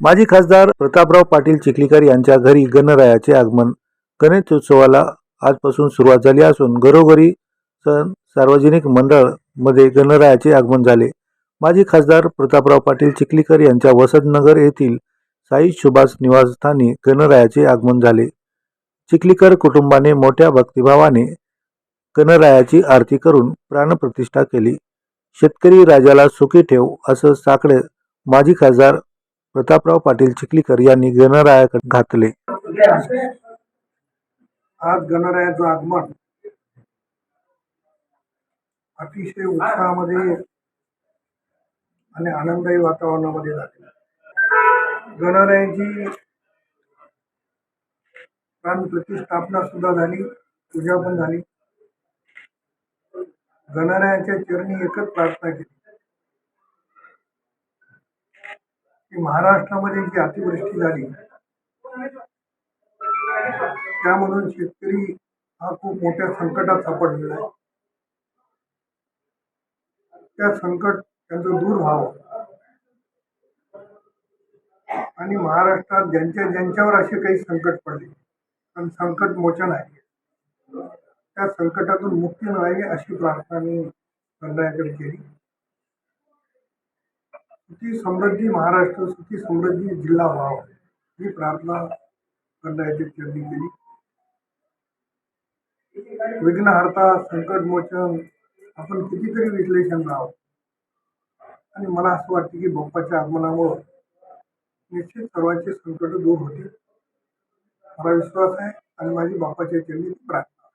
माजी खासदार प्रतापराव पाटील चिखलीकर यांच्या घरी गणरायाचे आगमन. गणेशोत्सवाला आजपासून सुरुवात झाली असून घरोघरी सण सार्वजनिक मंडळमध्ये गणरायाचे आगमन झाले. माजी खासदार प्रतापराव पाटील चिखलीकर यांच्या वसंतनगर येथील साई सुभाष निवासस्थानी गणरायाचे आगमन झाले. चिखलीकर कुटुंबाने मोठ्या भक्तिभावाने गणरायाची आरती करून प्राणप्रतिष्ठा केली. शेतकरी राजाला सुखी ठेव असं साकडे माजी खासदार प्रतापराव पाटील चिखलीकर यांनी गणरायाकडे घातले. आज गणरायाचं आगमन अतिशय उत्साहामध्ये आणि आनंददायी वातावरणामध्ये झाले. गणरायाची प्राणप्रतिष्ठापना सुद्धा झाली पूजा पण झाली. गणरायाच्या चरणी एकच प्रार्थना केली. की महाराष्ट्रामध्ये जी अतिवृष्टी झाली त्यामधून शेतकरी हा खूप मोठ्या संकटात सापडलेला आहे. त्या संकट त्यांचं दूर व्हावं. आणि महाराष्ट्रात ज्यांच्या ज्यांच्यावर असे काही संकट पडले पण संकट मोचन आहे. त्या संकटातून मुक्ती मिळावी अशी प्रार्थना मी गणरायाकडे केली. सुखी समृद्धी महाराष्ट्र सुखी समृद्धी जिल्हा व्हावा ही प्रार्थना गणरायाच्या चरणी केली. विघ्नहर्ता संकट मोचन आपण कितीतरी विश्लेषण राहावं आणि मला असं वाटतं की बाप्पाच्या आगमनामुळं निश्चित सर्वांचे संकट दूर होते मला विश्वास आहे आणि माझी बाप्पाच्या चरणी प्रार्थना